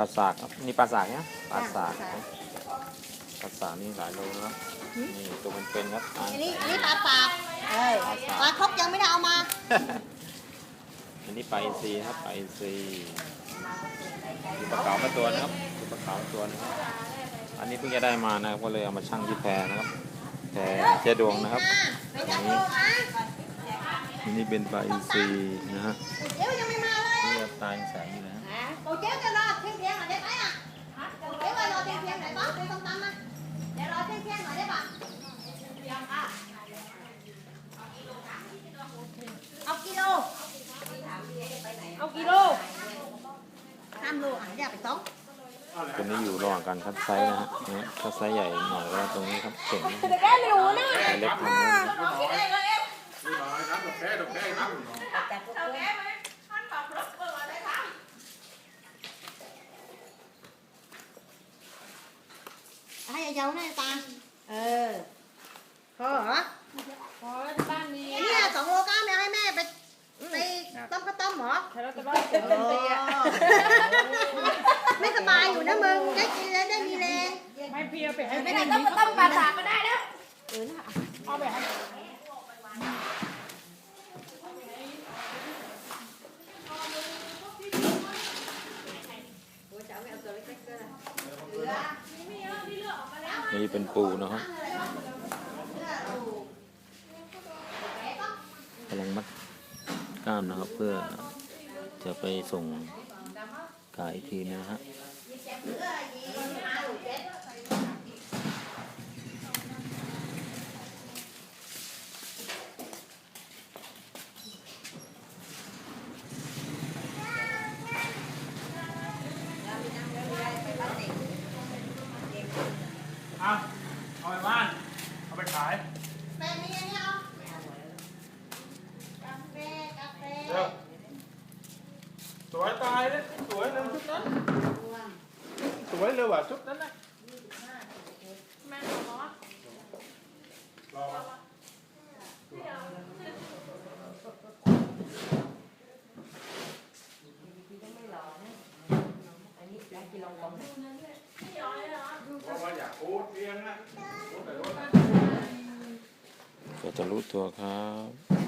ลาสากครับนี่ปลาสากเนี่ยปลาสากปลาสากปลาสากนี่หลายโลนะครับนี่ตัวเป็นๆครับอะอันนี้อันนี้ปลาปากเอ้ยปลาสากปลาครบยังไม่ได้เอามา อันนี้ปลาอินทรีครับปลาอินทรีมีปลาเก๋ามาตัวนะครับมีปลาเก๋ามาตัวนะครับอันนี้เพิ่งจะได้มานะครับก็เลยเอามาชั่งที่แพนะครับแพเจ๊ดวงนะครับไม่จับโลมา อันนี้เป็นปลาอินทรีนะฮะเดี๋ยวยังไม่มาเลยนี่ก็ตายแสงอยู่นะฮะโอ้เจ๊จะรอเที่ยงเที่ยงหน่อยได้ไหมอะเจ๊ว่ารอเที่ยงเที่ยงหน่อยป่ะไปตรงตามมาเดี๋ยวรอเที่ยงเที่ยงหน่อยได้ป่ะเอากิโลเอากิโลห้ามโลอะแยกไปสองตัวนี้อยู่ระหว่างการคัดไซส์นะฮะเนี่ยถ้าไซส์ใหญ่หน่อยก็ตรงนี้ครับเข่งเดี๋ยว แกไม่รู้นะไซส์เล็กทางนู้นให้ยายาหน้าตา เออ พอเหรอ พอแล้วที่บ้านมีอันนี้สองโลก้าไม่ยให้แม่ไปไปต้มข้าวต้มเหรอถ้าเราจะบ้านเป็นปีอะไม่สบายอยู่นะมึง ได้กินแล้วได้มีแรง ไม่เพียไปให้ไม่ได้ต้มข้าต้มปลาสากก็ได้นะเอาไปให้ นี่เป็นปูนะครับกำลังมัดก้ามนะครับ เพื่อจะไปส่งขายอีกทีนะฮะ อาเอาไปบ้าน เอาไปขายแม่มีอันนี้เอากาแฟกาแฟเร็วสวยตายเลยสวยเลยชุดนั้น สวยเลยว่ะชุดนั้นนะ แม่ขอ รอ เพราะว่าอยากพูดเรียงนะพูดแต่ว่าก็จะรู้ตัวครับ